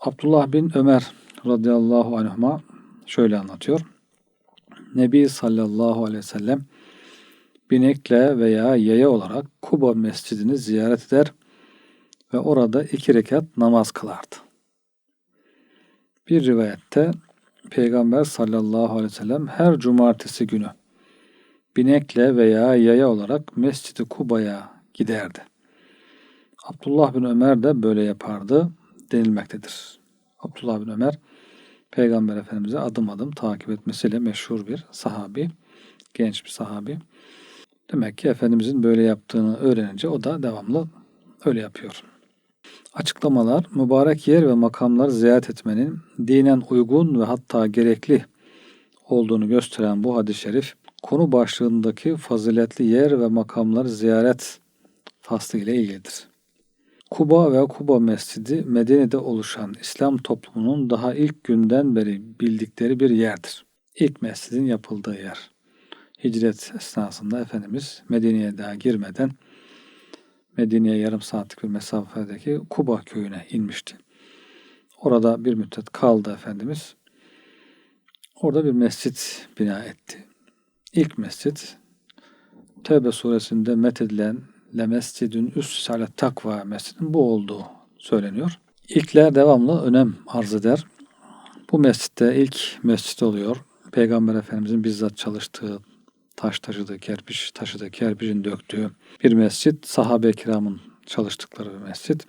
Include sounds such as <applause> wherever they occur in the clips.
Abdullah bin Ömer radıyallahu anhuma şöyle anlatıyor. Nebi sallallahu aleyhi ve sellem binekle veya yaya olarak Kuba mescidini ziyaret eder ve orada iki rekat namaz kılardı. Bir rivayette Peygamber sallallahu aleyhi ve sellem her cumartesi günü binekle veya yaya olarak Mescid-i Kuba'ya giderdi. Abdullah bin Ömer de böyle yapardı denilmektedir. Abdullah bin Ömer Peygamber Efendimiz'e adım adım takip etmesiyle meşhur bir sahabi, genç bir sahabi. Demek ki Efendimizin böyle yaptığını öğrenince o da devamlı öyle yapıyor. Açıklamalar, mübarek yer ve makamları ziyaret etmenin dinen uygun ve hatta gerekli olduğunu gösteren bu hadis-i şerif, konu başlığındaki faziletli yer ve makamları ziyaret faslı ile ilgilidir. Kuba ve Kuba Mescidi Medine'de oluşan İslam toplumunun daha ilk günden beri bildikleri bir yerdir. İlk mescidin yapıldığı yer. Hicret esnasında Efendimiz Medine'ye daha girmeden Medine'ye yarım saatlik bir mesafedeki Kuba köyüne inmişti. Orada bir müddet kaldı Efendimiz. Orada bir mescit bina etti. İlk mescit Tevbe suresinde methedilen Le mescidün üst ale takva mescidin bu olduğu söyleniyor. İlkler devamlı önem arz eder. Bu mescitte ilk mescit oluyor. Peygamber Efendimizin bizzat çalıştığı, taş taşıdığı, kerpiç taşıdığı, kerpiçin döktüğü bir mescit. Sahabe-i kiramın çalıştıkları bir mescit.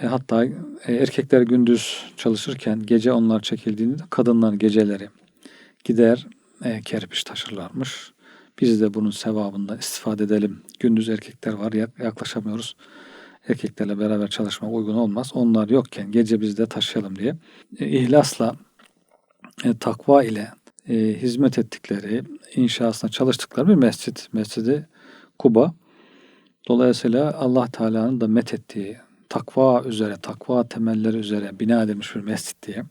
E, hatta e, erkekler gündüz çalışırken gece onlar çekildiğinde kadınlar geceleri gider e, kerpiç taşırlarmış. Biz de bunun sevabından istifade edelim. Gündüz erkekler var yaklaşamıyoruz. Erkeklerle beraber çalışmak uygun olmaz. Onlar yokken gece biz de taşıyalım diye. E, ihlasla, e, takva ile e, hizmet ettikleri, inşasına çalıştıkları bir mescit. Mescidi Kuba. Dolayısıyla Allah Teala'nın da met ettiği, takva üzere, takva temelleri üzere bina edilmiş bir mescit diye.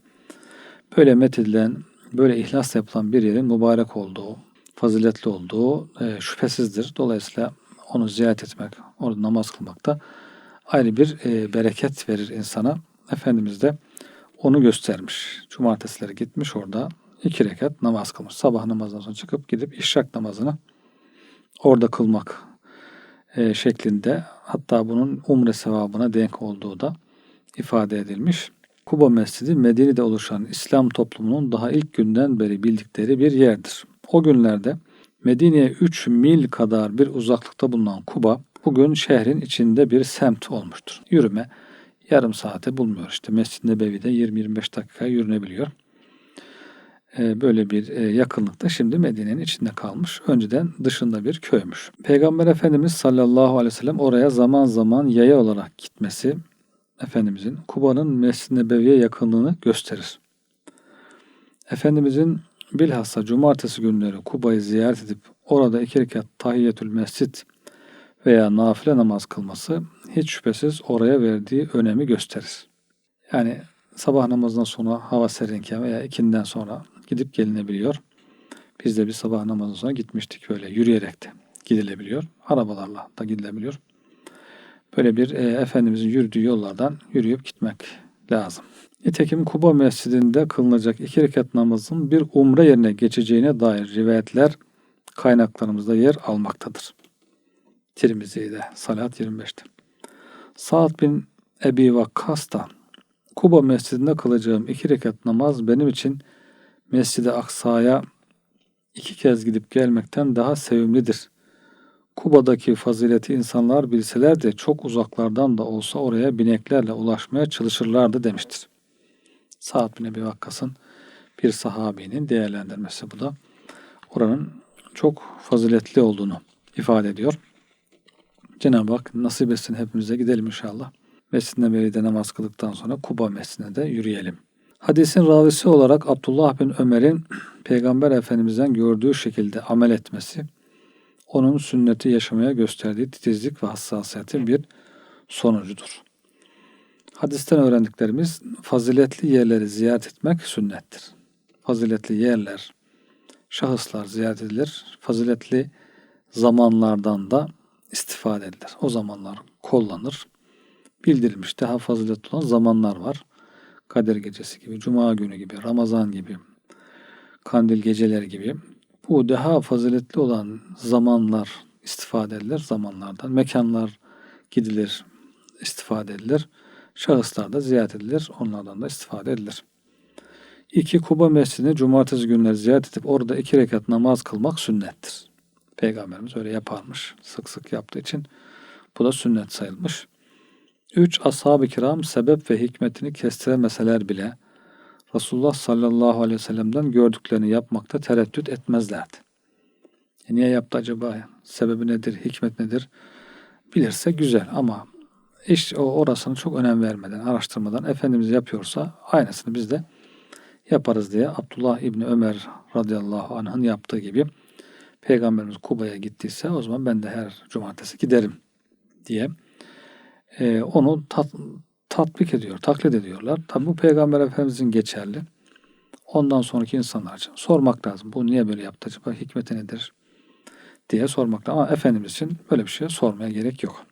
Böyle met edilen, böyle ihlasla yapılan bir yerin mübarek olduğu, faziletli olduğu e, şüphesizdir. Dolayısıyla onu ziyaret etmek, orada namaz kılmak da ayrı bir e, bereket verir insana. Efendimiz de onu göstermiş. Cumartesileri gitmiş orada iki rekat namaz kılmış. Sabah namazından sonra çıkıp gidip işrak namazını orada kılmak e, şeklinde hatta bunun umre sevabına denk olduğu da ifade edilmiş. Kuba Mescidi Medine'de oluşan İslam toplumunun daha ilk günden beri bildikleri bir yerdir. O günlerde Medine'ye 3 mil kadar bir uzaklıkta bulunan Kuba bugün şehrin içinde bir semt olmuştur. Yürüme yarım saate bulmuyor. İşte Mescid-i Nebevi'de 20-25 dakika yürünebiliyor. Ee, böyle bir e, yakınlıkta şimdi Medine'nin içinde kalmış. Önceden dışında bir köymüş. Peygamber Efendimiz sallallahu aleyhi ve sellem oraya zaman zaman yaya olarak gitmesi Efendimizin Kuba'nın Mescid-i Nebevi'ye yakınlığını gösterir. Efendimizin bilhassa cumartesi günleri Kuba'yı ziyaret edip orada iki rekat tahiyyetül mescid veya nafile namaz kılması hiç şüphesiz oraya verdiği önemi gösterir. Yani sabah namazından sonra hava serinken veya ikinden sonra gidip gelinebiliyor. Biz de bir sabah namazından sonra gitmiştik böyle yürüyerek de gidilebiliyor. Arabalarla da gidilebiliyor. Böyle bir e, Efendimizin yürüdüğü yollardan yürüyüp gitmek lazım. Nitekim Kuba Mescidinde kılınacak iki rekat namazın bir umre yerine geçeceğine dair rivayetler kaynaklarımızda yer almaktadır. Tirmizi'de, Salat 25'te. Sa'd bin Ebi Vakkas da Kuba Mescidinde kılacağım iki rekat namaz benim için Mescid-i Aksa'ya iki kez gidip gelmekten daha sevimlidir. Kuba'daki fazileti insanlar bilseler de çok uzaklardan da olsa oraya bineklerle ulaşmaya çalışırlardı demiştir. Sa'd bin Ebi Vakkas'ın bir sahabinin değerlendirmesi bu da. Oranın çok faziletli olduğunu ifade ediyor. Cenab-ı Hak nasip etsin hepimize gidelim inşallah. Mescid-i Nebevi'de namaz kıldıktan sonra Kuba Mescidine de yürüyelim. Hadisin ravisi olarak Abdullah bin Ömer'in <clears throat> Peygamber Efendimiz'den gördüğü şekilde amel etmesi, onun sünneti yaşamaya gösterdiği titizlik ve hassasiyetin bir sonucudur. Hadisten öğrendiklerimiz faziletli yerleri ziyaret etmek sünnettir. Faziletli yerler, şahıslar ziyaret edilir. Faziletli zamanlardan da istifade edilir. O zamanlar kullanır. Bildirilmiş daha faziletli olan zamanlar var. Kadir gecesi gibi, Cuma günü gibi, Ramazan gibi, kandil geceleri gibi bu daha faziletli olan zamanlar istifade edilir zamanlardan. Mekanlar gidilir, istifade edilir. Şahıslar da ziyaret edilir. Onlardan da istifade edilir. İki Kuba Mescidini cumartesi günleri ziyaret edip orada iki rekat namaz kılmak sünnettir. Peygamberimiz öyle yaparmış. Sık sık yaptığı için bu da sünnet sayılmış. 3. Ashab-ı kiram sebep ve hikmetini kestiremeseler bile Resulullah sallallahu aleyhi ve sellem'den gördüklerini yapmakta tereddüt etmezlerdi. E niye yaptı acaba? Sebebi nedir? Hikmet nedir? Bilirse güzel ama iş orasını çok önem vermeden, araştırmadan Efendimiz yapıyorsa aynısını biz de yaparız diye Abdullah İbni Ömer radıyallahu anh'ın yaptığı gibi Peygamberimiz Kuba'ya gittiyse o zaman ben de her cumartesi giderim diye e, onu tat, tatbik ediyor, taklit ediyorlar. Tabi bu Peygamber Efendimizin geçerli. Ondan sonraki insanlar için sormak lazım. Bu niye böyle yaptı acaba? Hikmeti nedir? diye sormak lazım. Ama Efendimiz için böyle bir şey sormaya gerek yok.